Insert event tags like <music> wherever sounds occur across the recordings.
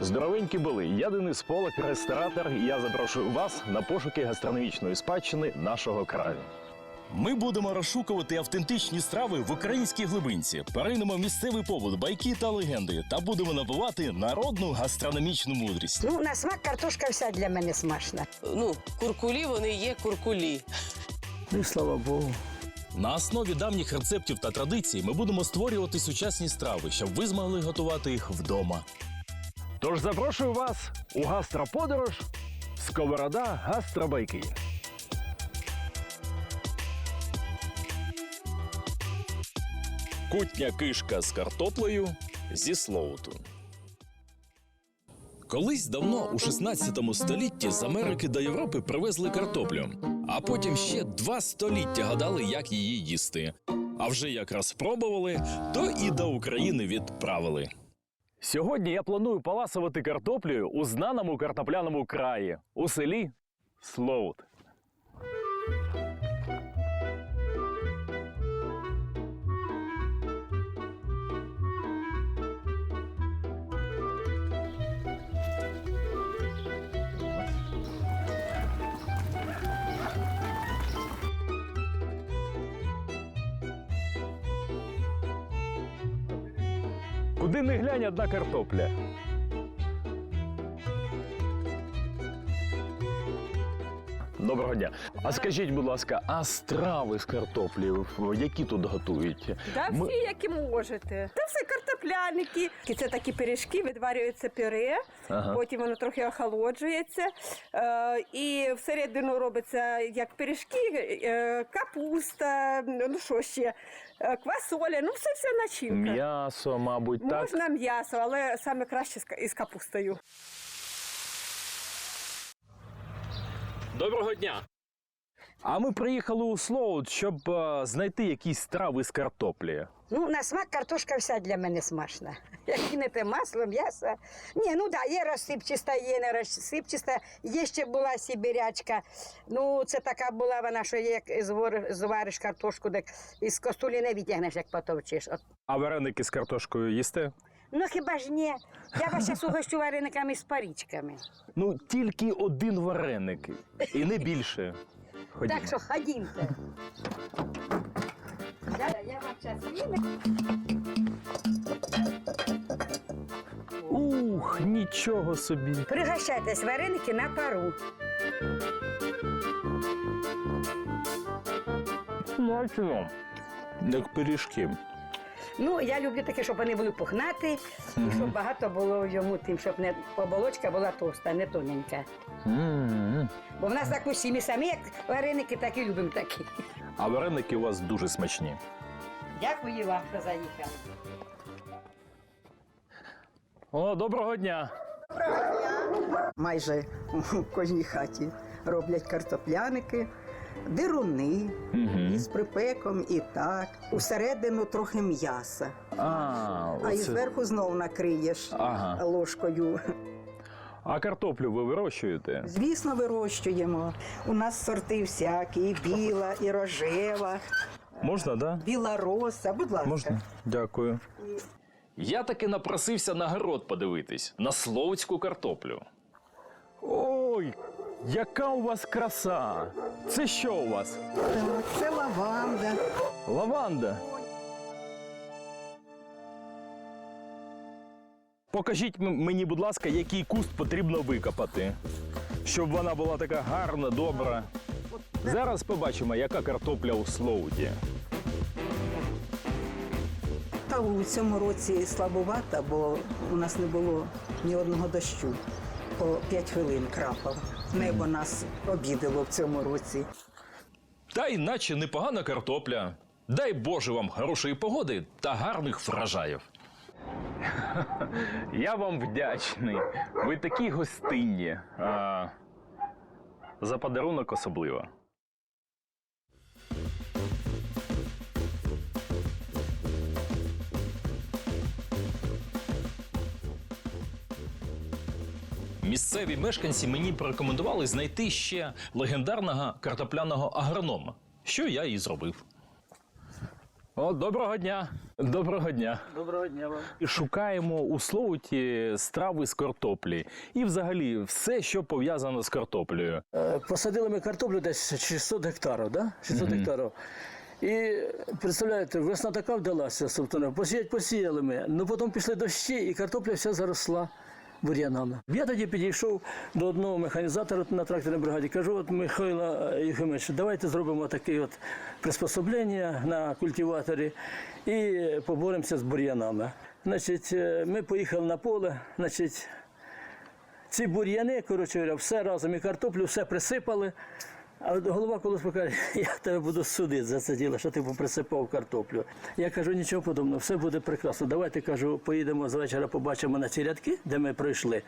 Здоровенькі були. Я Денис Полак, ресторатор. і Я запрошую вас на пошуки гастрономічної спадщини нашого краю. Ми будемо розшукувати автентичні страви в українській глибинці, перейдемо в місцевий побут, байки та легенди та будемо набувати народну гастрономічну мудрість. Ну, на смак картошка вся для мене смачна. Ну, куркулі вони є куркулі. Ну, слава Богу. На основі давніх рецептів та традицій ми будемо створювати сучасні страви, щоб ви змогли готувати їх вдома. Тож запрошую вас у гастроподорож Сковорода гастробайки. Кутня кишка з картоплею зі слоуту. Колись давно, у 16 столітті, з Америки до Європи привезли картоплю, а потім ще два століття гадали, як її їсти. А вже якраз спробували, то і до України відправили. Сьогодні я планую паласувати картоплею у знаному картопляному краї у селі Слоут. Не глянь одна картопля. Доброго дня. А скажіть, будь ласка, а страви з картоплі які тут готують? Да, Ми- всі, які можете. Та все картопляники. Це такі пиріжки, відварюється пюре, Ага. потім воно трохи охолоджується. Е, і всередину робиться як пиріжки, е, капуста, ну що ще, е, квасоля, ну все все начинка. М'ясо, мабуть, так. Можна м'ясо, але саме краще з із капустою. Доброго дня. А ми приїхали у Слоут, щоб е, знайти якісь страви з картоплі. Ну, на смак картошка вся для мене смачна. <laughs> Як кинете масло, м'ясо. Ні, ну да, є розсипчаста, є не розсипчаста. Є ще була сибірячка. Ну, це така була вона, що як звариш картошку, так із костулі не витягнеш, як потовчиш. От. А вареники з картошкою їсте? Ну хіба ж ні? Я вас зараз угощу варениками з парічками. Ну, тільки один вареник. І не більше. Ходімо. Так що ходімте. Я, я вам зараз. Ух, нічого собі. Пригощайтесь, вареники на пару. Смачно. Як пиріжки. Ну, я люблю таке, щоб вони були пухнаті, і щоб багато було йому тим, щоб не оболочка була товста, не тоненька. М-м. Бо в нас так усі ми самі, як вареники, так і любимо такі. А вареники у вас дуже смачні. Дякую вам, що заїхали. О, доброго дня. майже у кожній хаті роблять картопляники, дируни із припеком і так. Усередину трохи м'яса, А, а і оце. зверху знов накриєш Ага. ложкою. А картоплю ви вирощуєте? Звісно, вирощуємо. У нас сорти всякі, і біла, і рожева, Можна, да? біла роса. Будь ласка. Можна? Дякую. Я таки напросився на город подивитись на словацьку картоплю. Ой, яка у вас краса! Це що у вас? Так, це лаванда. Лаванда. Покажіть мені, будь ласка, який куст потрібно викопати, щоб вона була така гарна, добра. Зараз побачимо, яка картопля у Слоуді. Та у цьому році слабувата, бо у нас не було ні одного дощу. По 5 хвилин крапав. Небо нас обідало в цьому році. Та іначе непогана картопля. Дай Боже вам хорошої погоди та гарних врожаїв. Я вам вдячний. Ви такі гостинні. А, за подарунок особливо. Місцеві мешканці мені порекомендували знайти ще легендарного картопляного агронома, що я і зробив. О, доброго дня. Доброго дня. Доброго дня вам. І шукаємо у Слоуті страви з картоплі. І взагалі все, що пов'язано з картоплею. Е, Посадили ми картоплю десь 600 гектарів, да? 600 гектарів. І представляєте, весна така вдалася, собственно, посіять посіяли ми, ну потім пішли дощі, і картопля вся заросла бур'янами. Я тоді підійшов до одного механізатора на тракторній бригаді, кажу, от Михайло Юхимович, давайте зробимо таке от приспособлення на культиваторі і поборемося з бур'янами. Значить, е, ми поїхали на поле, значить, ці бур'яни, коротше все разом і картоплю, все присипали. А голова колись каже, <laughs> я тебе буду судити за це діло, що ти присипав картоплю. Я кажу, нічого подобного, все буде прекрасно. Давайте кажу, поїдемо з вечора, побачимо на ці рядки, де ми пройшли.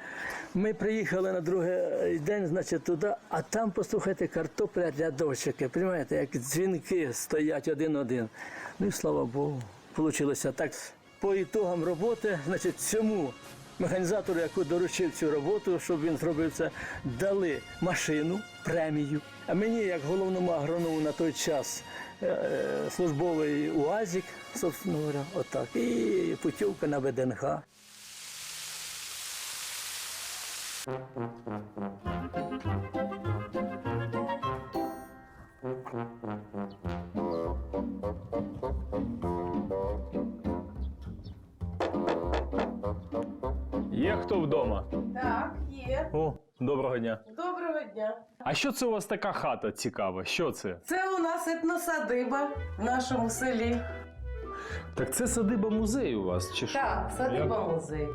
Ми приїхали на другий день, значить, туди, а там, послухайте, картопля рядочки, розумієте, як дзвінки стоять один-один. Ну і слава Богу, вийшло так. По ітогам роботи, значить, цьому механізатору, яку доручив цю роботу, щоб він зробив це, дали машину, премію. А мені, як головному агроному на той час, е, службовий УАЗик, собственно говоря, отак. І путівка на ВДНХ. Є хто вдома? Так, є. О, доброго дня. Доброго дня. А що це у вас така хата цікава? Що це? Це у нас етносадиба в нашому селі. Так це садиба музей у вас, чи що? Так, садиба музей.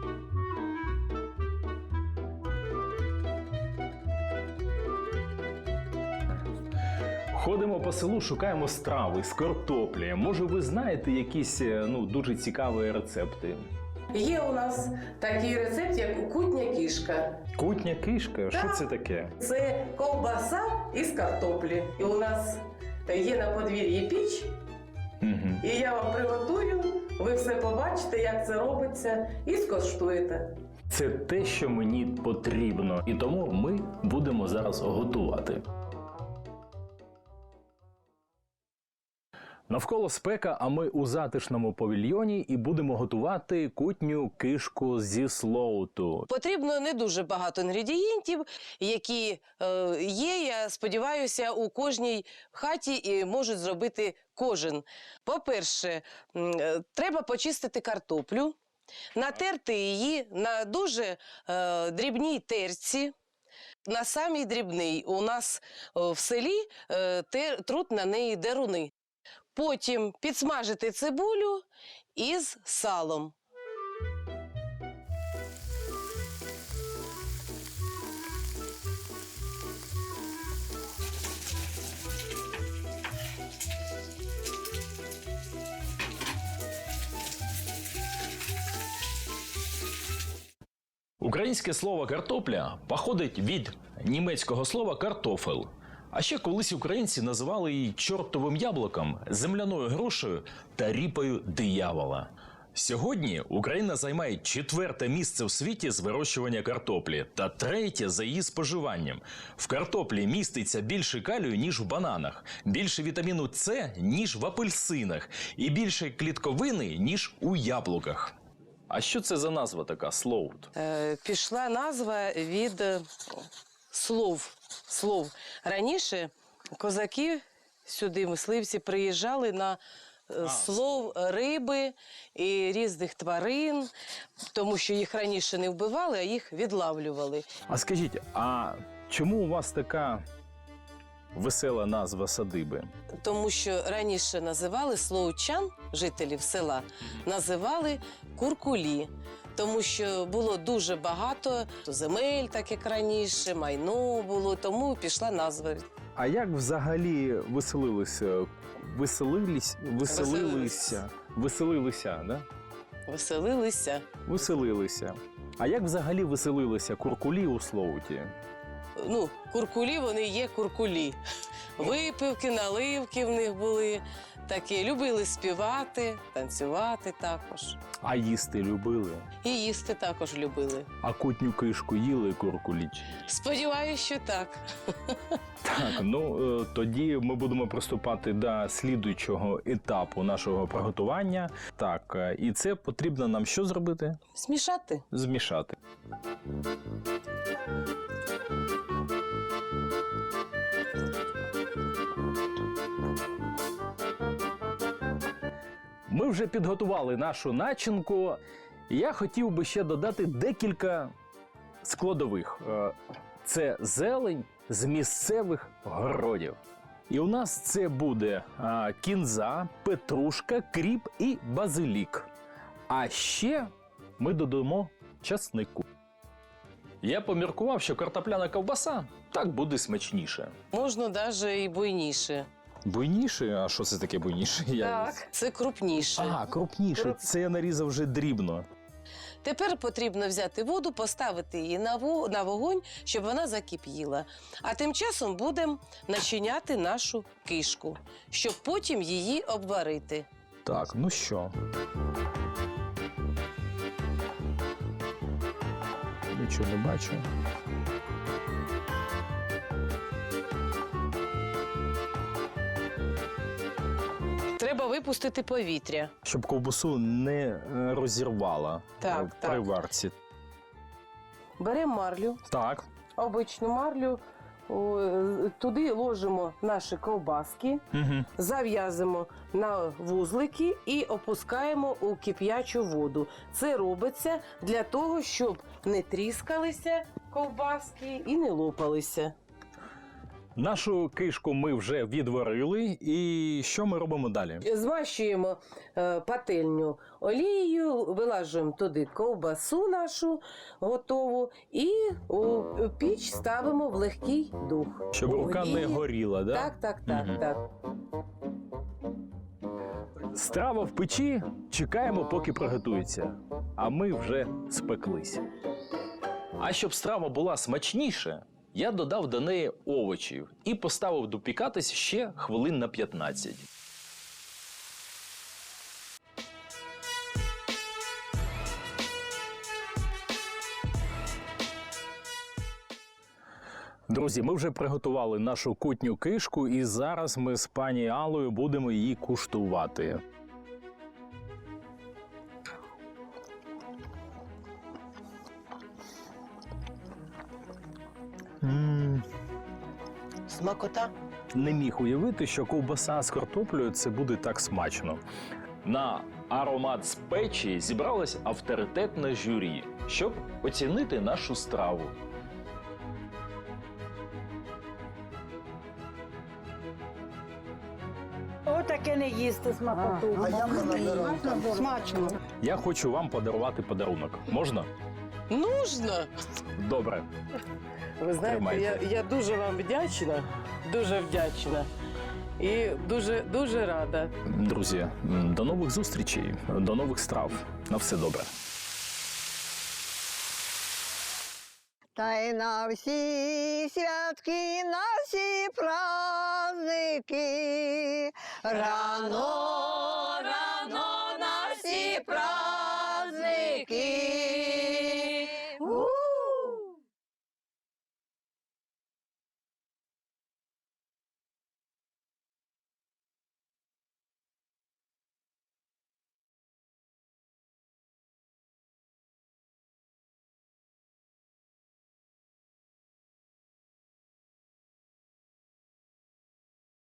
Ходимо по селу, шукаємо страви з картоплі. Може, ви знаєте якісь е, ну дуже цікаві рецепти? Є у нас такий рецепт, як кутня кішка. Кутня кишка, що це таке? Це ковбаса із картоплі. І у нас є на подвір'ї піч, Угу. і я вам приготую. Ви все побачите, як це робиться, і скоштуєте. Це те, що мені потрібно, і тому ми будемо зараз готувати. Навколо спека, а ми у затишному павільйоні і будемо готувати кутню кишку зі слоуту. Потрібно не дуже багато інгредієнтів, які е, є, я сподіваюся, у кожній хаті і можуть зробити кожен. По-перше, е, треба почистити картоплю, натерти її на дуже е, дрібній терці. На самій дрібній у нас е, в селі е, те- труть на неї деруни. Потім підсмажити цибулю із салом. Українське слово картопля походить від німецького слова картофел. А ще колись українці називали її чортовим яблуком, земляною грошею та ріпою диявола. Сьогодні Україна займає четверте місце в світі з вирощування картоплі та третє за її споживанням. В картоплі міститься більше калію, ніж в бананах, більше вітаміну С, ніж в апельсинах, і більше клітковини, ніж у яблуках. А що це за назва така слоут? Е, пішла назва від е, слов. слов. Раніше козаки сюди, мисливці, приїжджали на е, слов риби і різних тварин, тому що їх раніше не вбивали, а їх відлавлювали. А скажіть, а чому у вас така весела назва садиби? Тому що раніше називали словчан, жителів села, називали куркулі. Тому що було дуже багато земель, так як раніше, майно було, тому пішла назва. А як взагалі веселилися? Веселились, веселилися, веселилися, да? Веселилися. Веселилися. А як взагалі веселилися куркулі у Слоуті? ну, куркулі вони є куркулі. Випивки, наливки в них були такі. Любили співати, танцювати також. А їсти любили? І їсти також любили. А кутню кишку їли куркуліч? Сподіваюсь, що так. Так, ну е, тоді ми будемо приступати до слідуючого етапу нашого приготування. Так, е, і це потрібно нам що зробити? Змішати. Змішати. Вже підготували нашу начинку. Я хотів би ще додати декілька складових. Е, Це зелень з місцевих городів. І у нас це буде кінза, петрушка, кріп і базилік. А ще ми додамо часнику. Я поміркував, що картопляна ковбаса так буде смачніше. Можна навіть і буйніше. Буйніше? А що це таке буйніше? Я... Так. Це крупніше. А, крупніше. Це я нарізав вже дрібно. Тепер потрібно взяти воду, поставити її на, во- на вогонь, щоб вона закипіла. А тим часом будемо начиняти нашу кишку, щоб потім її обварити. Так, ну що. Нічого не бачу. Треба випустити повітря. Щоб ковбасу не е, розірвала Так, е, так. при варці. Беремо марлю, Так. обичну марлю, о, е, туди ложимо наші ковбаски, Угу. зав'язуємо на вузлики і опускаємо у кип'ячу воду. Це робиться для того, щоб не тріскалися ковбаски і не лопалися. Нашу кишку ми вже відварили. І що ми робимо далі? Змащуємо е, пательню олією, вилажуємо туди ковбасу нашу готову і у піч ставимо в легкий дух. Щоб рука не горіла, да? Так, так, так, Мгм. так. Страва в печі, чекаємо, поки приготується. А ми вже спеклись. А щоб страва була смачніше, я додав до неї овочів і поставив допікатись ще хвилин на 15. Друзі, ми вже приготували нашу кутню кишку, і зараз ми з пані Алою будемо її куштувати. Смакота. Не міг уявити, що ковбаса з картоплею це буде так смачно. На аромат з печі зібралось авторитетне журі, щоб оцінити нашу страву. Отаке не їсти смакоту. Смачно. Я хочу вам подарувати подарунок. Можна? Нужно. Добре. Ви знаєте, я, Тримайте. я дуже вам вдячна, дуже вдячна. І дуже дуже рада. Друзі, м, до нових зустрічей, до нових страв. На все добре. Та й на всі святки, на всі праздники рано